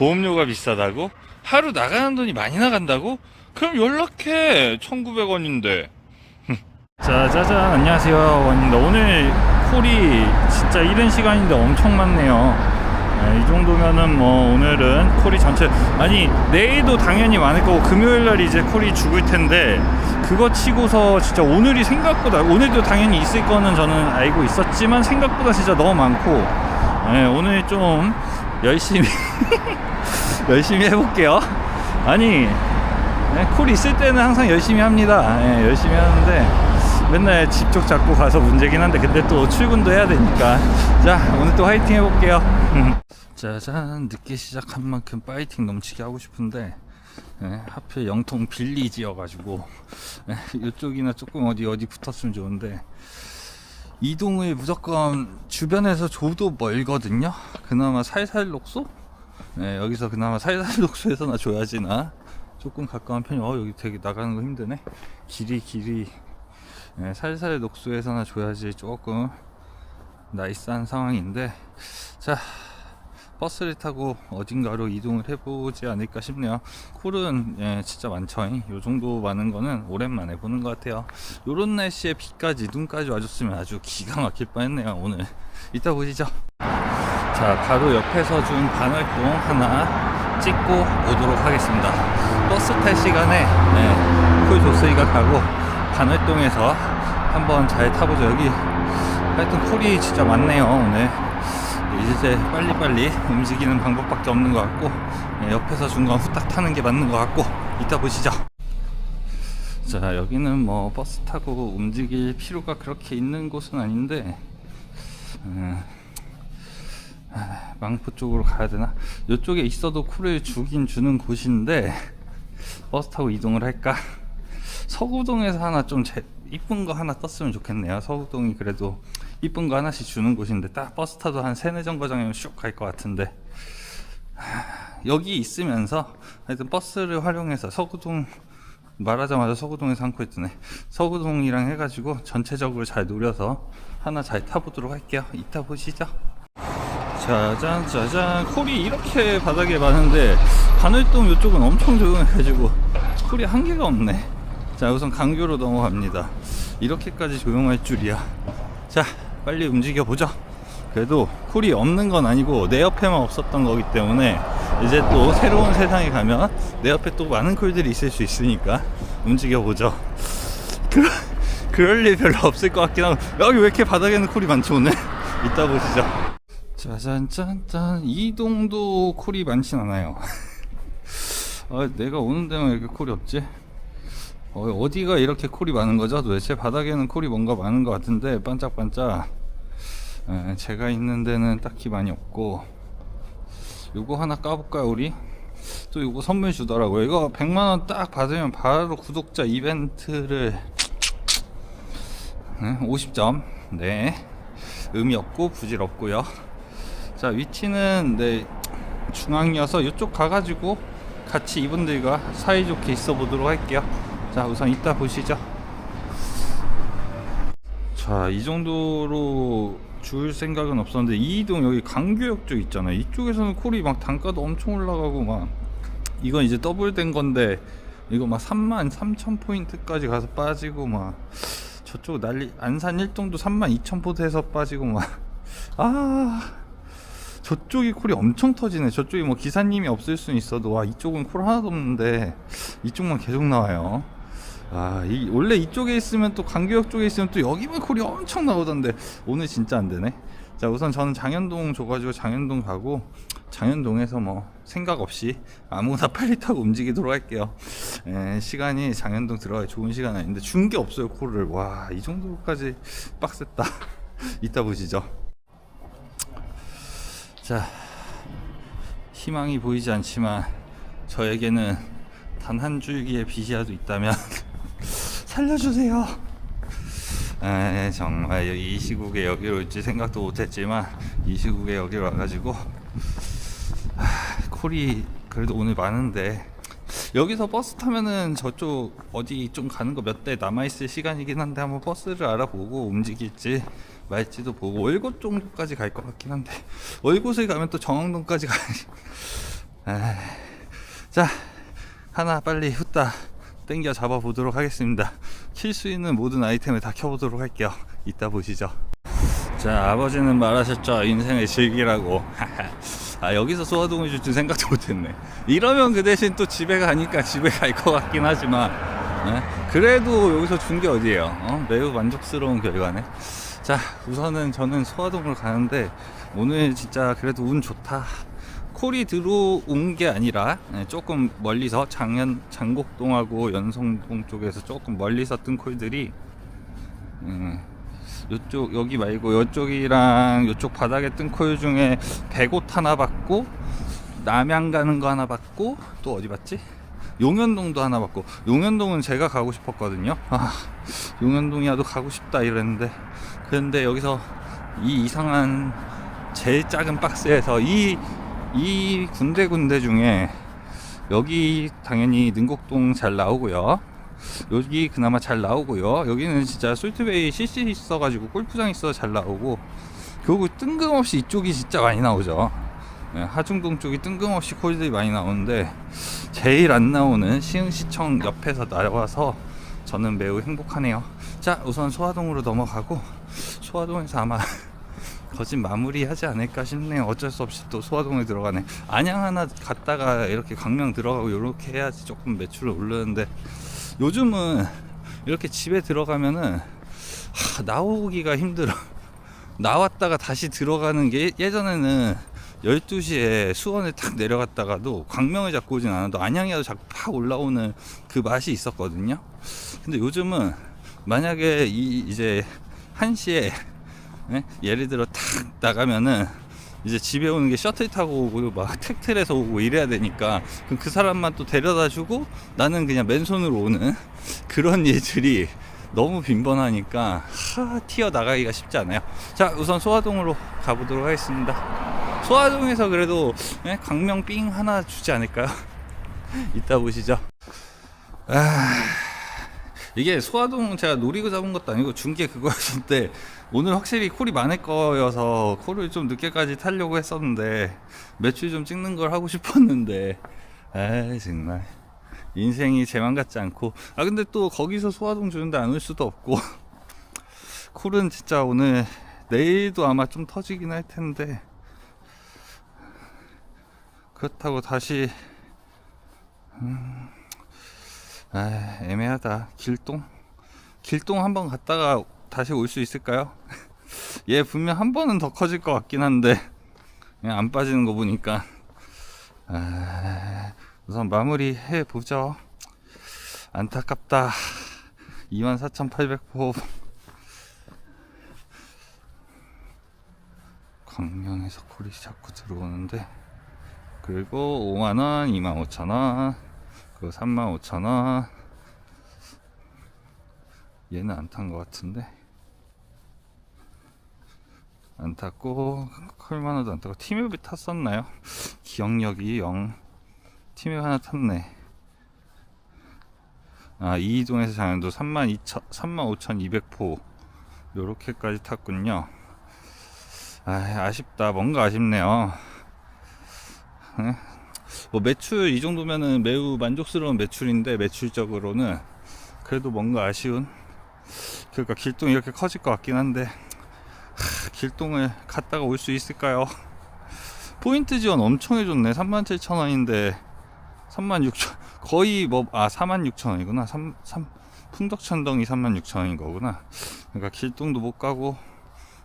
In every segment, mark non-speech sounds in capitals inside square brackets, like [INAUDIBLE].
보험료가 비싸다고? 하루 나가는 돈이 많이 나간다고? 그럼 연락해 1900원인데 [LAUGHS] 자 짜잔 안녕하세요 원입니다 오늘 콜이 진짜 이른 시간인데 엄청 많네요 네, 이 정도면은 뭐 오늘은 콜이 전체 아니 내일도 당연히 많을 거고 금요일 날 이제 콜이 죽을 텐데 그거 치고서 진짜 오늘이 생각보다 오늘도 당연히 있을 거는 저는 알고 있었지만 생각보다 진짜 너무 많고 네, 오늘 좀 열심히 [LAUGHS] 열심히 해볼게요. 아니 네, 콜 있을 때는 항상 열심히 합니다. 네, 열심히 하는데 맨날 집쪽 잡고 가서 문제긴 한데 근데 또 출근도 해야 되니까. 자 오늘 또 화이팅 해볼게요. [LAUGHS] 짜잔 늦게 시작한 만큼 파이팅 넘치게 하고 싶은데 예, 하필 영통 빌리지여가지고 예, 이쪽이나 조금 어디 어디 붙었으면 좋은데 이동을 무조건 주변에서 줘도 멀거든요. 그나마 살살 녹소 네, 여기서 그나마 살살 [LAUGHS] 녹소에서나 줘야지나. 조금 가까운 편이 어 여기 되게 나가는 거 힘드네. 길이 길이. 네, 살살 녹수에서나 줘야지 조금 나이스한 상황인데. 자 버스를 타고 어딘가로 이동을 해보지 않을까 싶네요. 콜은 예, 진짜 많죠. 요 정도 많은 거는 오랜만에 보는 것 같아요. 요런 날씨에 비까지 눈까지 와줬으면 아주 기가 막힐 뻔했네요 오늘. 이따 보시죠. 자 바로 옆에서 준 반월동 하나 찍고 오도록 하겠습니다. 버스 탈 시간에 예, 콜 조스이가 가고 반월동에서 한번 잘 타보죠. 여기 하여튼 콜이 진짜 많네요 오늘 이제 빨리빨리 움직이는 방법밖에 없는 것 같고 예, 옆에서 중간 후딱 타는 게 맞는 것 같고 이따 보시죠. 자 여기는 뭐 버스 타고 움직일 필요가 그렇게 있는 곳은 아닌데 음, 아, 망포 쪽으로 가야 되나? 이쪽에 있어도 쿨을 주긴 주는 곳인데 버스 타고 이동을 할까? 서구동에서 하나 좀 제, 이쁜 거 하나 떴으면 좋겠네요. 서구동이 그래도 이쁜 거 하나씩 주는 곳인데 딱 버스 타도 한 세네 정거장이면 슉 갈 것 같은데. 하, 여기 있으면서 하여튼 버스를 활용해서 서구동 말하자마자 서구동에서 한코 있더네. 서구동이랑 해가지고 전체적으로 잘 노려서 하나 잘 타보도록 할게요. 이따 보시죠. 짜잔 짜잔. 콜이 이렇게 바닥에 많은데 반월동 이쪽은 엄청 조용해가지고 콜이 한 개가 없네. 자 우선 강교로 넘어갑니다. 이렇게까지 조용할 줄이야. 자 빨리 움직여 보자. 그래도 쿨이 없는 건 아니고 내 옆에만 없었던 거기 때문에 이제 또 새로운 세상에 가면 내 옆에 또 많은 쿨들이 있을 수 있으니까 움직여 보죠. 그, 그럴 일 별로 없을 것 같긴 하고. 여기 왜 이렇게 바닥에는 쿨이 많지 오늘? [LAUGHS] 이따 보시죠. 짜잔짠짠. 이 동도 콜이 많진 않아요. [LAUGHS] 아, 내가 오는 데만 이렇게 콜이 없지 어, 어디가 이렇게 콜이 많은 거죠? 도대체 바닥에는 콜이 뭔가 많은 것 같은데 반짝반짝. 에, 제가 있는 데는 딱히 많이 없고. 요거 하나 까볼까요 우리? 또 요거 선물 주더라고요. 이거 100만원 딱 받으면 바로 구독자 이벤트를. 50점. 네. 의미 없고 부질 없고요. 자 위치는 네 중앙이어서 이쪽 가가지고 같이 이분들과 사이좋게 있어 보도록 할게요 자 우선 이따 보시죠 자 이 정도로 줄 생각은 없었는데 이동 여기 강교역 쪽 있잖아요 이쪽에서는 콜이 막 단가도 엄청 올라가고 막 이건 이제 더블 된 건데 이거 막 3만 3천 포인트까지 가서 빠지고 막 저쪽 난리 안산 1동도 3만 2천 포트에서 빠지고 막 아 저쪽이 콜이 엄청 터지네. 저쪽이 뭐 기사님이 없을 수는 있어도 와 이쪽은 콜 하나도 없는데 이쪽만 계속 나와요. 아, 이 원래 이쪽에 있으면 또 강교역 쪽에 있으면 또 여기만 콜이 엄청 나오던데 오늘 진짜 안 되네. 자, 우선 저는 장현동 줘가지고 장현동 가고 장현동에서 뭐 생각 없이 아무나 [LAUGHS] 빨리 타고 움직이도록 할게요. 에, 시간이 장현동 들어가기 좋은 시간 아닌데 준 게 없어요 콜을. 와, 이 정도까지 빡셌다. [LAUGHS] 이따 보시죠. 자, 희망이 보이지 않지만 저에게는 단 한 줄기의 빛이라도 있다면 살려주세요. 에, 정말 이 시국에 여기로 올지 생각도 못했지만 이 시국에 여기로 와가지고 하, 콜이 그래도 오늘 많은데. 여기서 버스 타면은 저쪽 어디 좀 가는 거 몇 대 남아있을 시간이긴 한데 한번 버스를 알아보고 움직일지 말지도 보고 월곶 정도까지 갈 것 같긴 한데. 월곶을 가면 또 정왕동까지 에이, 자 하나 빨리 후딱 땡겨 잡아 보도록 하겠습니다. 킬 수 있는 모든 아이템을 다 켜보도록 할게요. 이따 보시죠. 자 아버지는 말하셨죠. 인생을 즐기라고. [LAUGHS] 아 여기서 소화동을 줄 줄 생각도 못했네. 이러면 그 대신 또 집에 가니까 집에 갈 것 같긴 하지만 예? 그래도 여기서 준 게 어디예요? 어? 매우 만족스러운 결과네. 자 우선은 저는 소화동을 가는데 오늘 진짜 그래도 운 좋다 콜이 들어온 게 아니라 예, 조금 멀리서 장현 장곡동하고 연성동 쪽에서 조금 멀리서 뜬 콜들이 음, 요쪽 여기 말고 요쪽이랑 요쪽 바닥에 뜬 콜 중에 백옷 하나 받고 남양 가는 거 하나 받고 또 어디 봤지? 용현동도 하나 받고 용현동은 제가 가고 싶었거든요. 아 용현동이라도 가고 싶다 이랬는데 그런데 여기서 이 이상한 제일 작은 박스에서 이 이 군데 군데 중에 여기 당연히 능곡동 잘 나오고요. 여기 그나마 잘 나오고요. 여기는 진짜 솔트베이 CC 있어가지고 골프장 있어 잘 나오고 그리고 뜬금없이 이쪽이 진짜 많이 나오죠. 네, 하중동 쪽이 뜬금없이 콜들이 많이 나오는데 제일 안 나오는 시흥시청 옆에서 나와서 저는 매우 행복하네요. 자, 우선 소화동으로 넘어가고 소화동에서 아마 거짓 마무리하지 않을까 싶네요. 어쩔 수 없이 또 소화동에 들어가네. 안양 하나 갔다가 이렇게 강명 들어가고 이렇게 해야지 조금 매출을 올르는데 요즘은 이렇게 집에 들어가면은 하, 나오기가 힘들어. [LAUGHS] 나왔다가 다시 들어가는 게 예전에는 12시에 수원에 탁 내려갔다가도 광명을 잡고 오진 않아도 안양이라도 자꾸 팍 올라오는 그 맛이 있었거든요. 근데 요즘은 만약에 이 이제 1시에 예? 예를 들어 탁 나가면은 이제 집에 오는 게 셔틀 타고 오고 막 택트에서 오고 이래야 되니까 그럼 그 사람만 또 데려다 주고 나는 그냥 맨손으로 오는 그런 [LAUGHS] 일들이 너무 빈번하니까 하 튀어 나가기가 쉽지 않아요. 자 우선 소화동으로 가보도록 하겠습니다. 소화동에서 그래도 예? 강명 삥 하나 주지 않을까요? [LAUGHS] 이따 보시죠. 아... 이게 소화동 제가 노리고 잡은 것도 아니고 준게 그거였는데 오늘 확실히 콜이 많을 거여서 콜을 좀 늦게까지 타려고 했었는데 매출 좀 찍는 걸 하고 [LAUGHS] 싶었는데 아 정말 인생이 제 맘 같지 않고 아 근데 또 거기서 소화동 주는데 안 올 수도 없고 [LAUGHS] 콜은 진짜 오늘 내일도 아마 좀 터지긴 할 텐데 그렇다고 다시 음, 아, 애매하다. 길동? 길동 한번 갔다가 다시 올 수 있을까요? 얘 [LAUGHS] 분명 한 번은 더 커질 것 같긴 한데 그냥 안 빠지는 거 보니까 아, 우선 마무리 해 보죠. 안타깝다. 24,800포 광명에서 콜이 자꾸 들어오는데 그리고 5만원, 25,000원 그 35,000원 얘는 안 탄 것 같은데 안 탔고 컬마나도 안 타고 팀맵이 탔었나요? [LAUGHS] 기억력이 0 팀맵 하나 탔네. 아 이이동에서 장현도 32,200포. 요렇게까지 탔군요. 아 아쉽다. 뭔가 아쉽네요. 네? 뭐 매출 이 정도면은 매우 만족스러운 매출인데 매출적으로는 그래도 뭔가 아쉬운? 그러니까 길동이 이렇게 커질 것 같긴 한데. 하, 길동을 갔다가 올 수 있을까요? 포인트 지원 엄청 해줬네. 37,000원인데 36,000 거의 뭐아 46,000원이구나. 3, 3 풍덕천동이 36,000원인 거구나. 그러니까 길동도 못 가고.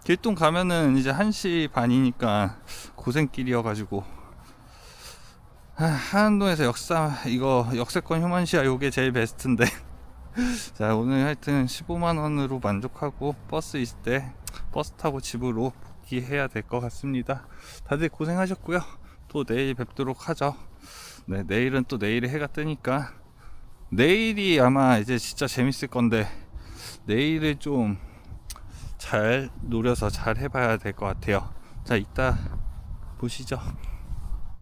길동 가면은 이제 1시 반이니까 고생길이어 가지고. 아, 한동에서 역사 이거 역세권 휴먼시아 요게 제일 베스트인데. [LAUGHS] 자 오늘 하여튼 15만원으로 만족하고 버스 있을 때 버스 타고 집으로 복귀해야 될 것 같습니다. 다들 고생하셨고요. 또 내일 뵙도록 하죠. 네 내일은 또 내일에 해가 뜨니까 내일이 아마 이제 진짜 재밌을 건데 내일을 좀 잘 노려서 잘 해봐야 될 것 같아요. 자 이따 보시죠